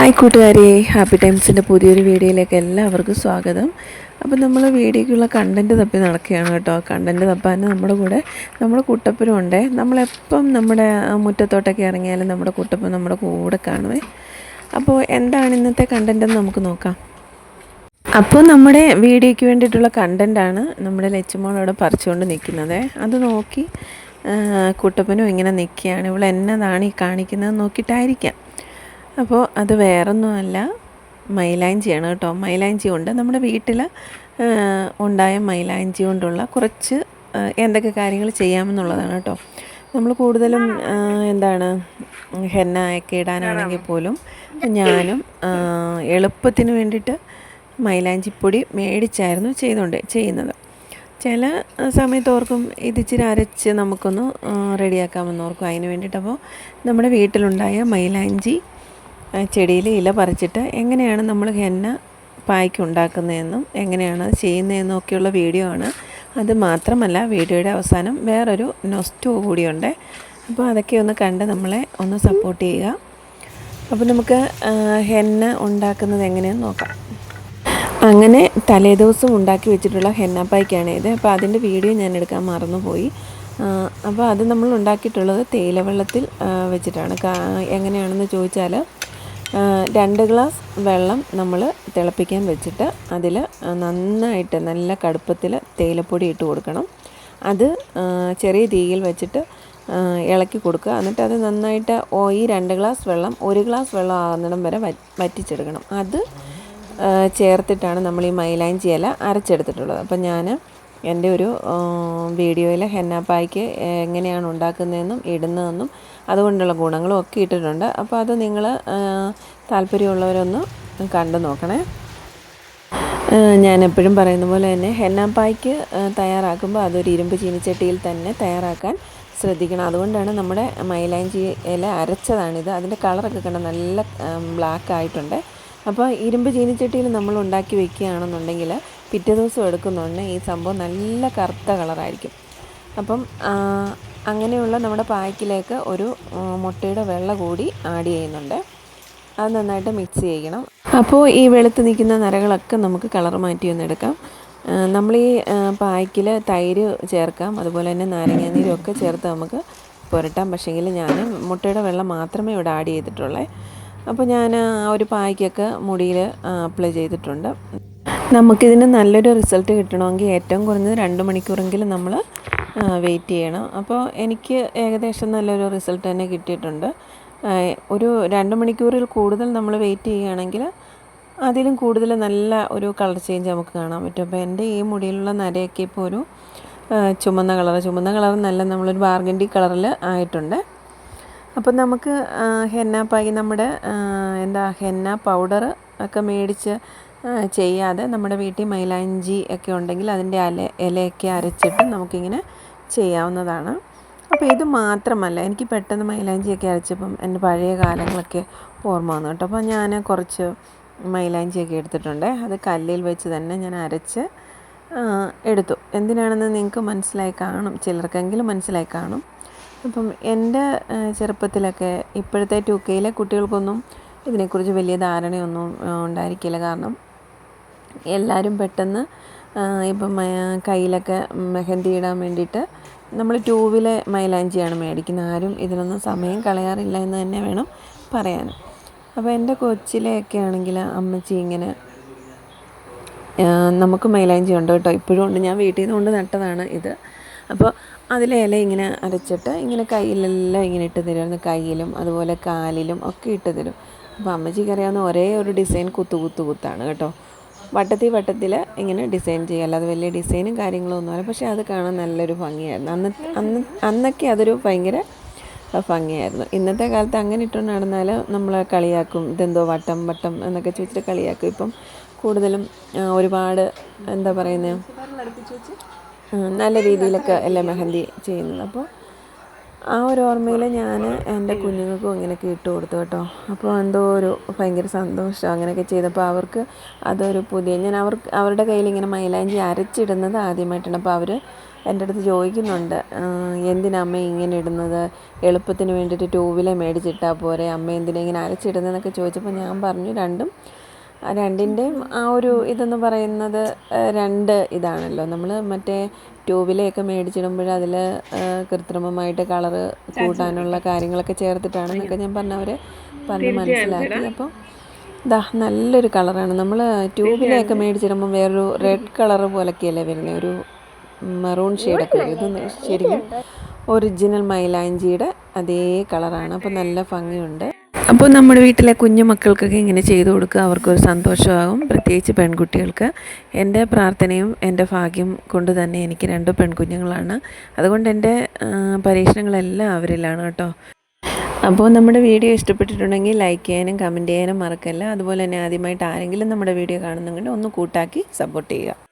Hi കൂട്ടുകാരെ happy ടൈംസിന്റെ പുതിയൊരു വീഡിയോയിലേക്ക് എല്ലാവർക്കും സ്വാഗതം. അപ്പോൾ നമ്മൾ വീഡിയോക്കുള്ള കണ്ടന്റ് തപ്പി നടക്കുകയാണ് കേട്ടോ. കണ്ടന്റ് തപ്പാൻ നമ്മുടെ കൂടെ നമ്മുടെ കുട്ടപ്പനും ഉണ്ടേ. നമ്മളെപ്പം നമ്മുടെ മുറ്റത്തോട്ടൊക്കെ ഇറങ്ങിയാലും നമ്മുടെ കുട്ടപ്പൻ നമ്മുടെ കൂടെ കാണുമേ അപ്പോൾ എന്താണ് ഇന്നത്തെ കണ്ടന്റ് എന്ന് നമുക്ക് നോക്കാം. അപ്പോൾ നമ്മുടെ വീഡിയോയ്ക്ക് വേണ്ടിയിട്ടുള്ള കണ്ടന്റാണ് നമ്മുടെ ലച്ചുമോൾ അവിടെ പറിച്ചുകൊണ്ട് നിൽക്കുന്നത്. അത് നോക്കി കുട്ടപ്പനും ഇങ്ങനെ നിൽക്കുകയാണ്. ഇവിടെ എന്നതാണ് ഈ കാണിക്കുന്നത് നോക്കിയിട്ടായിരിക്കാം. അപ്പോൾ അത് വേറൊന്നുമല്ല. മൈലാഞ്ചിയാണ് കേട്ടോ. മൈലാഞ്ചി കൊണ്ട് നമ്മുടെ വീട്ടിൽ ഉണ്ടായ മൈലാഞ്ചി കൊണ്ടുള്ള കുറച്ച് എന്തൊക്കെ കാര്യങ്ങൾ ചെയ്യാമെന്നുള്ളതാണ് കേട്ടോ. നമ്മൾ കൂടുതലും എന്താണ് ഹെന്ന ഒക്കെ ഇടാനാണെങ്കിൽ പോലും ഞാനും എളുപ്പത്തിന് വേണ്ടിയിട്ട് മൈലാഞ്ചിപ്പൊടി മേടിച്ചായിരുന്നു ചെയ്തുകൊണ്ട് ചെയ്യുന്നത്. ചില സമയത്തോർക്കും ഓർക്കും ഇത് അരച്ച് നമുക്കൊന്ന് റെഡിയാക്കാമെന്ന് ഓർക്കും. അതിന് വേണ്ടിയിട്ടപ്പോൾ നമ്മുടെ വീട്ടിലുണ്ടായ മൈലാഞ്ചി ചെടിയിൽ ഇല പറിച്ചിട്ട് എങ്ങനെയാണ് നമ്മൾ ഹെന്ന പായ്ക്ക് ഉണ്ടാക്കുന്നതെന്നും എങ്ങനെയാണ് അത് ചെയ്യുന്നതെന്നും ഒക്കെയുള്ള വീഡിയോ ആണ്. അത് മാത്രമല്ല വീഡിയോയുടെ അവസാനം വേറൊരു നൊസ്റ്റോ കൂടിയുണ്ട് അപ്പോൾ അതൊക്കെ ഒന്ന് കണ്ട് നമ്മളെ ഒന്ന് സപ്പോർട്ട് ചെയ്യുക. അപ്പോൾ നമുക്ക് ഹെന്ന ഉണ്ടാക്കുന്നത് എങ്ങനെയെന്ന് നോക്കാം. അങ്ങനെ തലേദിവസം ഉണ്ടാക്കി വെച്ചിട്ടുള്ള ഹെന്ന ഹെന്നാപ്പായ്ക്കാണ് ഇത്. അപ്പോൾ അതിന്റെ വീഡിയോ ഞാൻ എടുക്കാൻ മറന്നുപോയി. അപ്പോൾ അത് നമ്മൾ ഉണ്ടാക്കിയിട്ടുള്ളത് തേയിലവെള്ളത്തിൽ വെള്ളത്തിൽ വെച്ചിട്ടാണ്. എങ്ങനെയാണെന്ന് ചോദിച്ചാൽ രണ്ട് ഗ്ലാസ് വെള്ളം നമ്മൾ തിളപ്പിക്കാൻ വെച്ചിട്ട് അതിൽ നന്നായിട്ട് നല്ല കടുപ്പത്തിൽ തേയിലപ്പൊടി ഇട്ട് കൊടുക്കണം. അത് ചെറിയ തീയിൽ വെച്ചിട്ട് ഇളക്കി കൊടുക്കുക. എന്നിട്ട് അത് നന്നായിട്ട് ഈ രണ്ട് ഗ്ലാസ് വെള്ളം ഒരു ഗ്ലാസ് വെള്ളം ആകുന്നിടം വരെ വറ്റ് വറ്റിച്ചെടുക്കണം. അത് ചേർത്തിട്ടാണ് നമ്മൾ ഈ മൈലാഞ്ചി ഇല അരച്ചെടുത്തിട്ടുള്ളത്. അപ്പം ഞാൻ എന്റെ ഒരു വീഡിയോയിൽ ഹെന്നാപ്പായ്ക്ക് എങ്ങനെയാണ് ഉണ്ടാക്കുന്നതെന്നും ഇടുന്നതെന്നും അതുകൊണ്ടുള്ള ഗുണങ്ങളും ഒക്കെ ഇട്ടിട്ടുണ്ട്. അപ്പോൾ അത് നിങ്ങൾ താല്പര്യമുള്ളവരൊന്ന് കണ്ടു നോക്കണേ. ഞാൻ എപ്പോഴും പറയുന്ന പോലെ തന്നെ ഹെന്നാപ്പായ്ക്ക് തയ്യാറാക്കുമ്പോൾ അതൊരു ഇരുമ്പ് ചീനിച്ചട്ടിയിൽ തന്നെ തയ്യാറാക്കാൻ ശ്രദ്ധിക്കണം. അതുകൊണ്ടാണ് നമ്മുടെ മൈലാഞ്ചി ഇല അരച്ചതാണിത്. അതിന്റെ കളറൊക്കെ കണ്ട നല്ല ബ്ലാക്ക് ആയിട്ടുണ്ട്. അപ്പോൾ ഇരുമ്പ് ചീനിച്ചട്ടിയിൽ നമ്മൾ ഉണ്ടാക്കി വെക്കുകയാണെന്നുണ്ടെങ്കിൽ പിറ്റേ ദിവസം എടുക്കുന്നതുകൊണ്ട് ഈ സംഭവം നല്ല കറുത്ത കളറായിരിക്കും. അപ്പം അങ്ങനെയുള്ള നമ്മുടെ പായ്ക്കിലേക്ക് ഒരു മുട്ടയുടെ വെള്ള കൂടി ആഡ് ചെയ്യുന്നുണ്ട്. അത് നന്നായിട്ട് മിക്സ് ചെയ്യണം. അപ്പോൾ ഈ വെളുത്ത് നിൽക്കുന്ന നരകളൊക്കെ നമുക്ക് കളർ മാറ്റി ഒന്ന് എടുക്കാം. നമ്മൾ ഈ പായ്ക്കിൽ തൈര് ചേർക്കാം. അതുപോലെ തന്നെ നാരങ്ങ ഒക്കെ ചേർത്ത് നമുക്ക് പുരട്ടാം. പക്ഷേങ്കിൽ ഞാൻ മുട്ടയുടെ വെള്ളം മാത്രമേ ഇവിടെ ആഡ് ചെയ്തിട്ടുള്ളേ. അപ്പോൾ ഞാൻ ആ ഒരു പായ്ക്കൊക്കെ മുടിയിൽ അപ്ലൈ ചെയ്തിട്ടുണ്ട്. നമുക്കിതിന് നല്ലൊരു റിസൾട്ട് കിട്ടണമെങ്കിൽ ഏറ്റവും കുറഞ്ഞത് രണ്ട് മണിക്കൂറെങ്കിലും നമ്മൾ വെയിറ്റ് ചെയ്യണം. അപ്പോൾ എനിക്ക് ഏകദേശം നല്ലൊരു റിസൾട്ട് തന്നെ കിട്ടിയിട്ടുണ്ട്. ഒരു രണ്ട് മണിക്കൂറിൽ കൂടുതൽ നമ്മൾ വെയിറ്റ് ചെയ്യുകയാണെങ്കിൽ അതിലും കൂടുതൽ നല്ല ഒരു കളർ ചേഞ്ച് നമുക്ക് കാണാൻ പറ്റും. അപ്പോൾ എന്റെ ഈ മുടിയിലുള്ള നരയൊക്കെ ഇപ്പോൾ ഒരു ചുമന്ന കളർ ചുമന്ന കളർ നല്ല നമ്മളൊരു ബാർഗൻഡി കളറിൽ ആയിട്ടുണ്ട്. അപ്പം നമുക്ക് ഹെന്നാ പായി നമ്മുടെ എന്താ ഹെന്ന പൗഡർ ഒക്കെ മേടിച്ച് ചെയ്യാതെ നമ്മുടെ വീട്ടിൽ മൈലാഞ്ചി ഒക്കെ ഉണ്ടെങ്കിൽ അതിന്റെ അല ഇലയൊക്കെ അരച്ചിട്ട് നമുക്കിങ്ങനെ ചെയ്യാവുന്നതാണ്. അപ്പോൾ ഇത് മാത്രമല്ല എനിക്ക് പെട്ടെന്ന് മൈലാഞ്ചിയൊക്കെ അരച്ചപ്പം എന്റെ പഴയ കാലങ്ങളൊക്കെ ഓർമ്മ വന്നു കേട്ടോ. അപ്പോൾ ഞാൻ കുറച്ച് മൈലാഞ്ചിയൊക്കെ എടുത്തിട്ടുണ്ട്. അത് കല്ലിൽ വെച്ച് തന്നെ ഞാൻ അരച്ച് എടുത്തു. എന്തിനാണെന്ന് നിങ്ങൾക്ക് മനസ്സിലായി കാണും ചിലർക്കെങ്കിലും മനസ്സിലായി കാണും. അപ്പം എന്റെ ചെറുപ്പത്തിലൊക്കെ ഇപ്പോഴത്തെ ടു കെയിലെ കുട്ടികൾക്കൊന്നും ഇതിനെക്കുറിച്ച് വലിയ ധാരണയൊന്നും ഉണ്ടായിരിക്കില്ല. കാരണം എല്ലാവരും പെട്ടെന്ന് ഇപ്പം കയ്യിലൊക്കെ മെഹന്തി ഇടാൻ വേണ്ടിയിട്ട് നമ്മൾ ട്യൂബിലെ മൈലാഞ്ചിയാണ് മേടിക്കുന്നത്. ആരും ഇതിനൊന്നും സമയം കളയാറില്ല എന്ന് തന്നെ വേണം പറയാൻ അപ്പോൾ എന്റെ കൊച്ചിലെയൊക്കെ ആണെങ്കിൽ അമ്മച്ചി ഇങ്ങനെ നമുക്ക് മൈലാഞ്ചി ഉണ്ട് കേട്ടോ. ഇപ്പോഴും ഉണ്ട്. ഞാൻ വീട്ടിൽ നിന്ന് കൊണ്ട് നട്ടതാണ് ഇത്. അപ്പോൾ അതിലെ ഇല ഇങ്ങനെ അരച്ചിട്ട് ഇങ്ങനെ കയ്യിലെല്ലാം ഇങ്ങനെ ഇട്ട് തരുമായിരുന്നു കയ്യിലും അതുപോലെ കാലിലും ഒക്കെ ഇട്ട് തരും. അപ്പോൾ അമ്മച്ചിക്ക് അറിയാവുന്ന ഒരേ ഒരു ഡിസൈൻ കുത്തു കുത്തു കുത്താണ് കേട്ടോ. വട്ടത്തിൽ വട്ടത്തിൽ ഇങ്ങനെ ഡിസൈൻ ചെയ്യുക. അല്ലാതെ വലിയ ഡിസൈനും കാര്യങ്ങളും ഒന്നുമല്ല പക്ഷേ അത് കാണാൻ നല്ലൊരു ഭംഗിയായിരുന്നു. അന്ന് അന്ന് അന്നൊക്കെ അതൊരു ഭയങ്കര ഭംഗിയായിരുന്നു. ഇന്നത്തെ കാലത്ത് അങ്ങനെ ഇട്ടുകൊണ്ട് നടന്നാൽ നമ്മൾ കളിയാക്കും. ഇതെന്തോ വട്ടം വട്ടം എന്നൊക്കെ ചോദിച്ചിട്ട് കളിയാക്കും. ഇപ്പം കൂടുതലും ഒരുപാട് എന്താ പറയുന്നത് നല്ല രീതിയിലൊക്കെ എല്ലാം മെഹന്തി ചെയ്യുന്നത്. അപ്പോൾ ആ ഒരു ഓർമ്മയിൽ ഞാൻ എന്റെ കുഞ്ഞുങ്ങൾക്കും ഇങ്ങനെയൊക്കെ ഇട്ട് കൊടുത്തു കേട്ടോ. അപ്പോൾ എന്തോ ഒരു ഭയങ്കര സന്തോഷം അങ്ങനെയൊക്കെ ചെയ്തപ്പോൾ അവർക്ക് അതൊരു പുതിയ ഞാൻ അവർക്ക് അവരുടെ കയ്യിൽ ഇങ്ങനെ മൈലാഞ്ചി അരച്ചിടുന്നത് ആദ്യമായിട്ടാണ്. അപ്പോൾ അവർ എന്റെ അടുത്ത് ചോദിക്കുന്നുണ്ട് എന്തിനമ്മ ഇങ്ങനെ ഇടുന്നത്? എളുപ്പത്തിന് വേണ്ടിയിട്ട് ട്യൂബിലെ മേടിച്ചിട്ടാൽ പോരെ? അമ്മ എന്തിനാ ഇങ്ങനെ അരച്ചിടുന്നതെന്നൊക്കെ ചോദിച്ചപ്പോൾ ഞാൻ പറഞ്ഞു രണ്ടും രണ്ടിന്റെയും ആ ഒരു ഇതെന്ന് പറയുന്നത് രണ്ട് ഇതാണല്ലോ. നമ്മൾ മറ്റേ ട്യൂബിലെയൊക്കെ മേടിച്ചിടുമ്പോൾ അതിൽ കൃത്രിമമായിട്ട് കളറ് കൂട്ടാനുള്ള കാര്യങ്ങളൊക്കെ ചേർത്തിട്ടാണെന്നൊക്കെ ഞാൻ പറഞ്ഞവരെ പറഞ്ഞ് മനസ്സിലാക്കി. അപ്പോൾ ഇതാ നല്ലൊരു കളറാണ്. നമ്മൾ ട്യൂബിലെയൊക്കെ മേടിച്ചിടുമ്പോൾ വേറൊരു റെഡ് കളർ പോലൊക്കെയല്ലേ വരുന്നത് ഒരു മെറൂൺ ഷെയ്ഡൊക്കെ വരും. ഇത് ശരിക്കും ഒറിജിനൽ മൈലാഞ്ചിയുടെ അതേ കളറാണ്. അപ്പോൾ നല്ല ഭംഗിയുണ്ട്. അപ്പോൾ നമ്മുടെ വീട്ടിലെ കുഞ്ഞു മക്കൾക്കൊക്കെ ഇങ്ങനെ ചെയ്തു കൊടുക്കുക അവർക്കൊരു സന്തോഷമാകും. പ്രത്യേകിച്ച് പെൺകുട്ടികൾക്ക്. എന്റെ പ്രാർത്ഥനയും എന്റെ ഭാഗ്യം കൊണ്ട് തന്നെ എനിക്ക് രണ്ട് പെൺകുഞ്ഞുങ്ങളാണ്. അതുകൊണ്ട് എന്റെ പരീക്ഷണങ്ങളെല്ലാം അവരിലാണ് കേട്ടോ. അപ്പോൾ നമ്മുടെ വീഡിയോ ഇഷ്ടപ്പെട്ടിട്ടുണ്ടെങ്കിൽ ലൈക്ക് ചെയ്യാനും കമന്റ് ചെയ്യാനും മറക്കല്ല. അതുപോലെ തന്നെ ആദ്യമായിട്ട് ആരെങ്കിലും നമ്മുടെ വീഡിയോ കാണുന്നുണ്ടെങ്കിൽ ഒന്ന് കൂട്ടാക്കി സപ്പോർട്ട് ചെയ്യുക.